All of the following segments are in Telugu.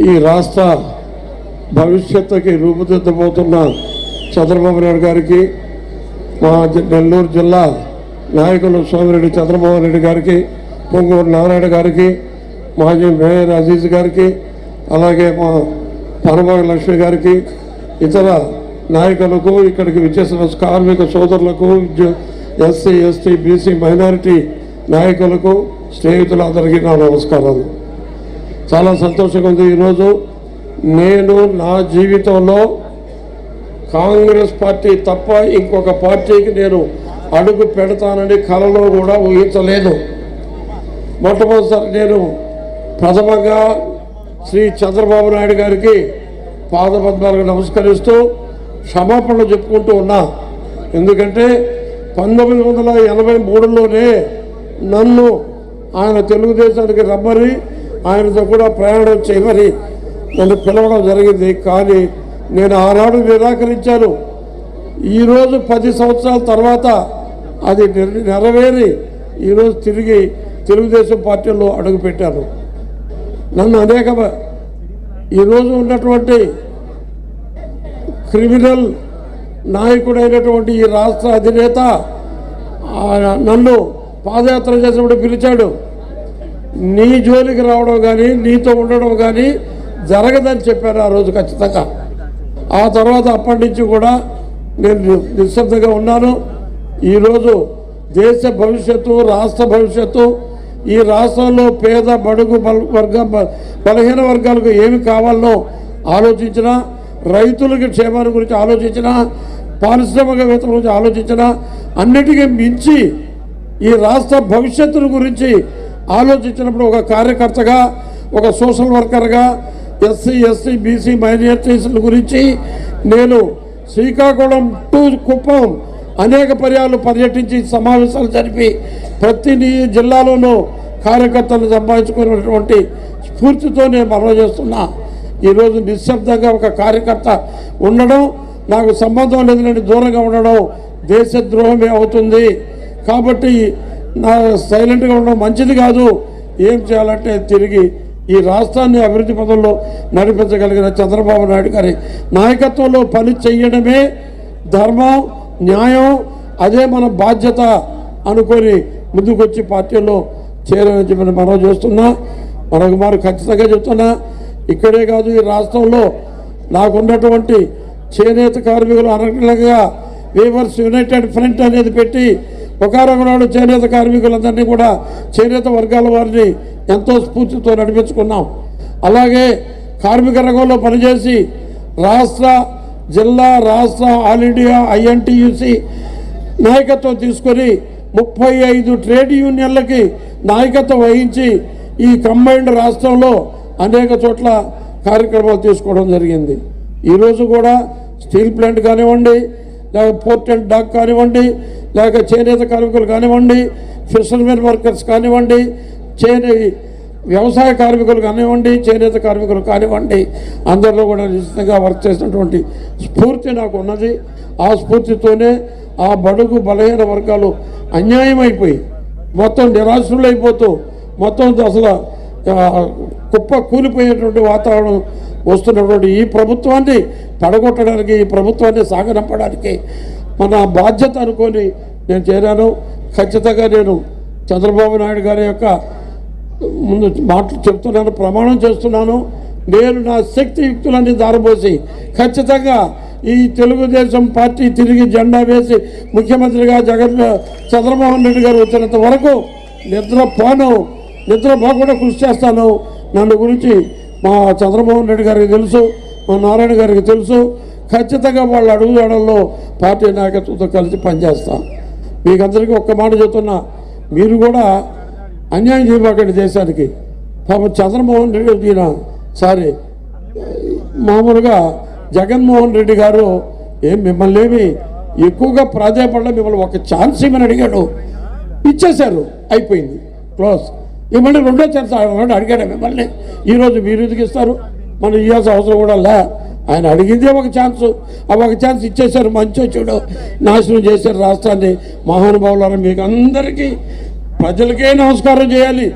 ఈ రాష్ట్ర భవిష్యత్తుకి రూపుదిద్దబోతున్న చంద్రబాబు నాయుడు గారికి మా జి- నెల్లూరు జిల్లా నాయకులు సోమిరెడ్డి చంద్రమోహన్ రెడ్డి గారికి పొంగూరు నారాయణ గారికి మాజీ మేయర్ అజీజ్ గారికి అలాగే మా పరమాగ లక్ష్మి గారికి ఇతర నాయకులకు ఇక్కడికి విచ్చేసిన కార్మిక సోదరులకు ఎస్సీ ఎస్టీ బీసీ మైనారిటీ నాయకులకు స్నేహితులందరికీ నా నమస్కారాలు. చాలా సంతోషంగా ఉంది. ఈరోజు నేను నా జీవితంలో కాంగ్రెస్ పార్టీ తప్ప ఇంకొక పార్టీకి నేను అడుగు పెడతానని కలలో కూడా ఊహించలేదు. మొట్టమొదటిసారి నేను ప్రథమంగా శ్రీ చంద్రబాబు నాయుడు గారికి పాదపద్మాలకు నమస్కరిస్తూ క్షమాపణలు చెప్పుకుంటూ ఉన్నా. ఎందుకంటే పంతొమ్మిది వందల ఎనభై మూడులోనే నన్ను ఆయన తెలుగుదేశానికి రమ్మని ఆయనతో కూడా ప్రయాణం చేయమని నన్ను పిలవడం జరిగింది. కానీ నేను ఆనాడు నిరాకరించాను. ఈరోజు పది సంవత్సరాల తర్వాత అది నెరవేరి ఈరోజు తిరిగి తెలుగుదేశం పార్టీలో అడుగుపెట్టాను. నన్ను అనేక ఈరోజు ఉన్నటువంటి క్రిమినల్ నాయకుడైనటువంటి ఈ రాష్ట్ర అధినేత నన్ను పాదయాత్ర చేసినప్పుడు పిలిచాడు. నీ జోలికి రావడం కానీ నీతో ఉండడం కానీ జరగదని చెప్పారు ఆ రోజు ఖచ్చితంగా. ఆ తర్వాత అప్పటి నుంచి కూడా నేను నిశ్శబ్దంగా ఉన్నాను. ఈరోజు దేశ భవిష్యత్తు రాష్ట్ర భవిష్యత్తు ఈ రాష్ట్రంలో పేద బడుగు బల- వర్గ బలహీన వర్గాలకు ఏమి కావాలో ఆలోచించినా రైతులకి క్షేమాన్ని గురించి ఆలోచించినా పారిశ్రామికవేత్తల గురించి ఆలోచించిన అన్నిటికీ మించి ఈ రాష్ట్ర భవిష్యత్తును గురించి ఆలోచించినప్పుడు ఒక కార్యకర్తగా ఒక సోషల్ వర్కర్గా ఎస్సీ ఎస్సీ బీసీ మైనార్టీస్ల గురించి నేను శ్రీకాకుళం టు కుప్పం అనేక పర్యాలు పర్యటించి సమావేశాలు జరిపి ప్రతి జిల్లాలోనూ కార్యకర్తలు సంపాదించుకున్నటువంటి స్ఫూర్తితో నేను మనవి చేస్తున్నా. ఈరోజు నిశ్శబ్దంగా ఒక కార్యకర్త ఉండడం నాకు సంబంధం లేదని దూరంగా ఉండడం దేశద్రోహమే అవుతుంది. కాబట్టి నా సైలెంట్గా ఉండడం మంచిది కాదు. ఏం చేయాలంటే తిరిగి ఈ రాష్ట్రాన్ని అభివృద్ధి పదంలో నడిపించగలిగిన చంద్రబాబు నాయుడు గారి. నాయకత్వంలో పని చేయడమే ధర్మం న్యాయం అదే మన బాధ్యత అనుకొని ముందుకొచ్చి పార్టీలో చేరని చెప్పి మనం చూస్తున్నా. మరొక మారు ఖచ్చితంగా చెప్తున్నా. ఇక్కడే కాదు ఈ రాష్ట్రంలో నాకున్నటువంటి చేనేత కార్మికులు అనగా వీవర్స్ యునైటెడ్ ఫ్రంట్ అనేది పెట్టి ఒకనాడు చేనేత కార్మికులందరినీ కూడా చేనేత వర్గాల వారిని ఎంతో స్ఫూర్తితో నడిపించుకున్నాం. అలాగే కార్మిక రంగంలో పనిచేసి రాష్ట్ర జిల్లా రాష్ట్ర ఆల్ ఇండియా ఐఎన్టీయూసీ నాయకత్వం తీసుకొని ముప్పై ఐదు ట్రేడ్ యూనియన్లకి నాయకత్వం వహించి ఈ కంబైన్డ్ రాష్ట్రంలో అనేక చోట్ల కార్యక్రమాలు తీసుకోవడం జరిగింది. ఈరోజు కూడా స్టీల్ ప్లాంట్ కానివ్వండి లేకపోతే పోర్ట్ అండ్ డాక్ కానివ్వండి లేక చేనేత కార్మికులు కానివ్వండి ఫిషర్మెన్ వర్కర్స్ కానివ్వండి చేనే వ్యవసాయ కార్మికులు కానివ్వండి చేనేత కార్మికులు కానివ్వండి అందరిలో కూడా నిశ్చితంగా వర్క్ చేసినటువంటి స్ఫూర్తి నాకు ఉన్నది. ఆ స్ఫూర్తితోనే ఆ బడుగు బలహీన వర్గాలు అన్యాయం అయిపోయి మొత్తం నిరాశులైపోతూ మొత్తం అసలు కుప్ప కూలిపోయేటువంటి వాతావరణం వస్తున్నటువంటి ఈ ప్రభుత్వాన్ని పడగొట్టడానికి ఈ ప్రభుత్వాన్ని సాగనంపడానికి మన బాధ్యత అనుకొని నేను చేరాను. ఖచ్చితంగా నేను చంద్రబాబు నాయుడు గారి యొక్క ముందు మాటలు చెప్తున్నాను ప్రమాణం చేస్తున్నాను. నేను నా శక్తి యుక్తులన్నీ దారబోసి ఖచ్చితంగా ఈ తెలుగుదేశం పార్టీ తిరిగి జెండా వేసి ముఖ్యమంత్రిగా జగన్ చంద్రమోహన్ రెడ్డి గారు వచ్చినంత వరకు నిద్ర పోను నిద్ర కృషి చేస్తాను. నన్ను గురించి మా చంద్రమోహన్ రెడ్డి గారికి తెలుసు మా నారాయణ గారికి తెలుసు. ఖచ్చితంగా వాళ్ళ అడుగుజాడల్లో పార్టీ నాయకత్వంతో కలిసి పనిచేస్తాం. మీకు అందరికీ ఒక్క మాట చెప్తున్నా. మీరు కూడా అన్యాయం చేయబాకండి దేశానికి. పాపం చంద్రమోహన్ రెడ్డి ఈయన సారీ మామూలుగా జగన్మోహన్ రెడ్డి గారు ఏం మిమ్మల్ని ఏమి ఎక్కువగా ప్రాధాన్యపడలే మిమ్మల్ని ఒక ఛాన్స్ ఇవ్వమని అడిగాడు. ఇచ్చేశారు. అయిపోయింది. క్లోజ్. ఇవ్వండి రెండో ఛాన్స్ అడిగాడు మిమ్మల్ని. ఈరోజు మీరు ఎందుకు ఇస్తారు? మనం ఇవ్వాల్సిన అవసరం కూడా లే. ఆయన అడిగిందే ఒక ఛాన్స్. ఆ ఒక ఛాన్స్ ఇచ్చేశారు మంచి చెడు. నాశనం చేశారు రాష్ట్రాన్ని. మహానుభావులను మీకు అందరికీ ప్రజలకే నమస్కారం చేయాలి.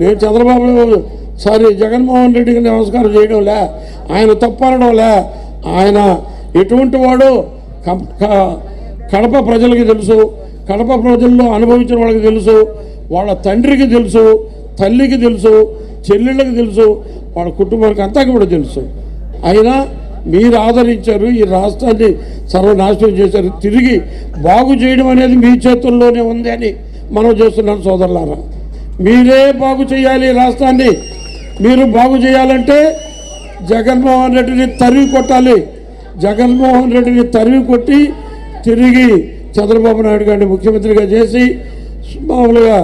నేను చంద్రబాబు సారీ జగన్మోహన్ రెడ్డికి నమస్కారం చేయడంలే ఆయన తప్పనడంలే ఆయన ఎటువంటి వాడు కం- క- కడప ప్రజలకి తెలుసు. కడప ప్రజల్లో అనుభవించిన వాళ్ళకి తెలుసు. వాళ్ళ తండ్రికి తెలుసు. తల్లికి తెలుసు. చెల్లెళ్ళకి తెలుసు. వాళ్ళ కుటుంబానికి అంతా కూడా తెలుసు. అయినా మీరు ఆదరించారు ఈ రాష్ట్రాన్ని సర్వనాశనం చేశారు. తిరిగి బాగు చేయడం అనేది మీ చేతుల్లోనే ఉంది అని మనం చేస్తున్నాం సోదరులారా. మీరే బాగు చేయాలి ఈ రాష్ట్రాన్ని. మీరు బాగు చేయాలంటే జగన్మోహన్ రెడ్డిని తరివి కొట్టాలి. జగన్మోహన్ రెడ్డిని తరివి కొట్టి తిరిగి చంద్రబాబు నాయుడు గారిని ముఖ్యమంత్రిగా చేసి మామూలుగా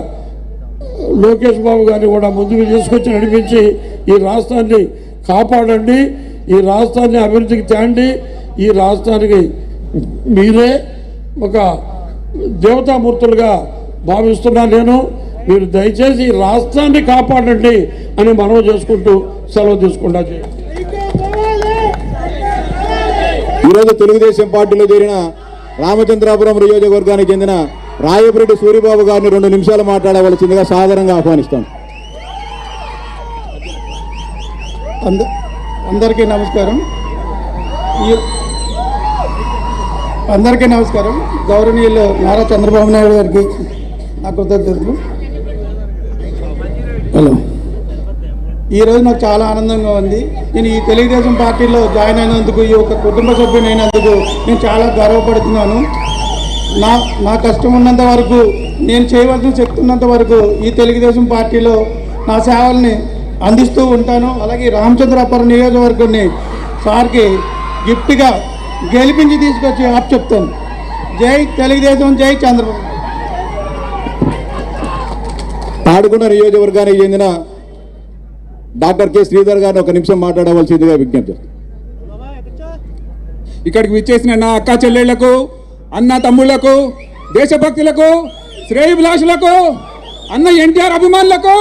లోకేష్ బాబు గారిని కూడా ముందుకు తీసుకొచ్చి నడిపించి ఈ రాష్ట్రాన్ని కాపాడండి. ఈ రాష్ట్రాన్ని అభివృద్ధికి తేండి ఈ రాష్ట్రానికి మీరే ఒక దేవతామూర్తులుగా భావిస్తున్నా నేను. మీరు దయచేసి ఈ రాష్ట్రాన్ని కాపాడండి అని మనవి చేసుకుంటూ సెలవు తీసుకుంటా ఈరోజు తెలుగుదేశం పార్టీలో చేరిన రామచంద్రాపురం నియోజకవర్గానికి చెందిన రాయపురెడ్డి సూరిబాబు గారిని రెండు నిమిషాలు మాట్లాడవలసిందిగా సాధారణంగా ఆహ్వానిస్తాం అంద అందరికీ నమస్కారం. ఈ అందరికీ నమస్కారం. గౌరవనీయులు నారా చంద్రబాబు నాయుడు గారికి నా కృతజ్ఞతలు. హలో. ఈరోజు నాకు చాలా ఆనందంగా ఉంది. నేను ఈ తెలుగుదేశం పార్టీలో జాయిన్ అయినందుకు ఈ ఒక కుటుంబ సభ్యుని అయినందుకు నేను చాలా గర్వపడుతున్నాను. నా నా కష్టం ఉన్నంత వరకు నేను చేయవలసిన శక్తి ఉన్నంత వరకు ఈ తెలుగుదేశం పార్టీలో నా సేవల్ని అందిస్తూ ఉంటాను. అలాగే రామచంద్రాపురం నియోజకవర్గాన్ని సార్కి గిఫ్ట్గా గెలిపించి తీసుకొచ్చి ఆప్ చెప్తాను. జై తెలుగుదేశం జై చంద్రబాబు. పాడుకున్న నియోజకవర్గానికి చెందిన డాక్టర్ కె. శ్రీధర్ గారిని ఒక నిమిషం మాట్లాడవలసిందిగా విజ్ఞప్తి ఇక్కడికి విచ్చేసిన నా అక్క చెల్లెళ్ళకు అన్న తమ్ముళ్ళకు దేశభక్తులకు శ్రేయభిలాషులకు అన్న ఎన్టీఆర్ అభిమానులకు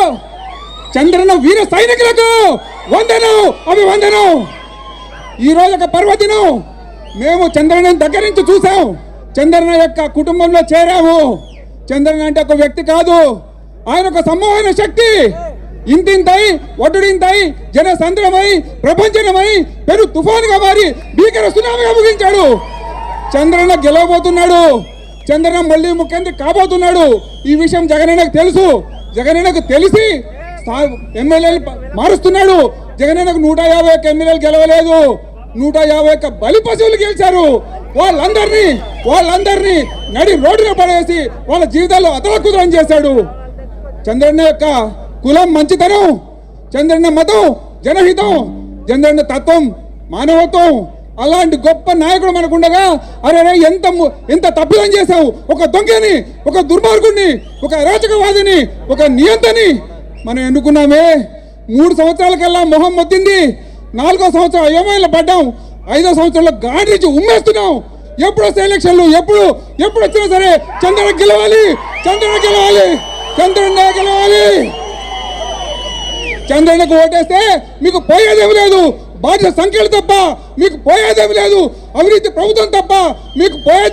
చంద్రన వీర సైనికులకు వందనం అభివందనం. ఈరోజు ఒక పర్వదినం. మేము చంద్రన దగ్గర నుంచి చూసాం చంద్రన యొక్క కుటుంబంలో చేరాము. చంద్రన అంటే ఒక వ్యక్తి కాదు. ఆయన ఒక సమూహమైన శక్తి. ఇంతింతై ఒడ్డుడింతై జన సంద్రమై ప్రపంచమై పెరు తుఫానుగా మారి భీకర సునామీగా ముగించాడు చంద్రన్న గెలవబోతున్నాడు. చంద్రన్న మళ్ళీ ముఖ్యమంత్రి కాబోతున్నాడు. ఈ విషయం జగనన్నకు తెలుసు. జగనన్నకు తెలిసి ఎమ్మెల్యేలు మారుస్తున్నాడు. జగనన్నకు నూట యాభై ఒక్క ఎమ్మెల్యేలు గెలవలేదు. నూట యాభై ఒక్క బలి పశువులు గెలిచారు. వాళ్ళందరినీ వాళ్ళందరినీ నడి రోడ్డున పడేసి వాళ్ళ జీవితాల్లో అతలకుదరం చేశాడు. చంద్రన్న యొక్క కులం మంచితనం చంద్రన్న మతం జనహితం చంద్రన్న తత్వం మానవత్వం. అలాంటి గొప్ప నాయకుడు మనకుండగా అరే ఎంత ఎంత తప్పిదం చేశావు? ఒక దొంగని ఒక దుర్మార్గుడిని ఒక అరాచకవాదిని ఒక నియంతని మనం ఎన్నుకున్నామే? మూడు సంవత్సరాలకల్లా మొహం మొత్తింది. నాలుగో సంవత్సరం ఏమైనా పడ్డాం. ఐదో సంవత్సరంలో గాడిచి ఉమ్మేస్తున్నాం. ఎప్పుడు వస్తే ఎలక్షన్లు? ఎప్పుడు? ఎప్పుడు వచ్చినా సరే చంద్రన గెలవాలి. చంద్రన గెలవాలి. చంద్రన గెలవాలి. చంద్రన్నకు ఓటేస్తే మీకు పోయేదేమి లేదు. బాధ్యత సంఖ్యలు తప్ప మీకు పోయేదేమి లేదు. అవినీతి ప్రభుత్వం తప్ప మీకు పోయేది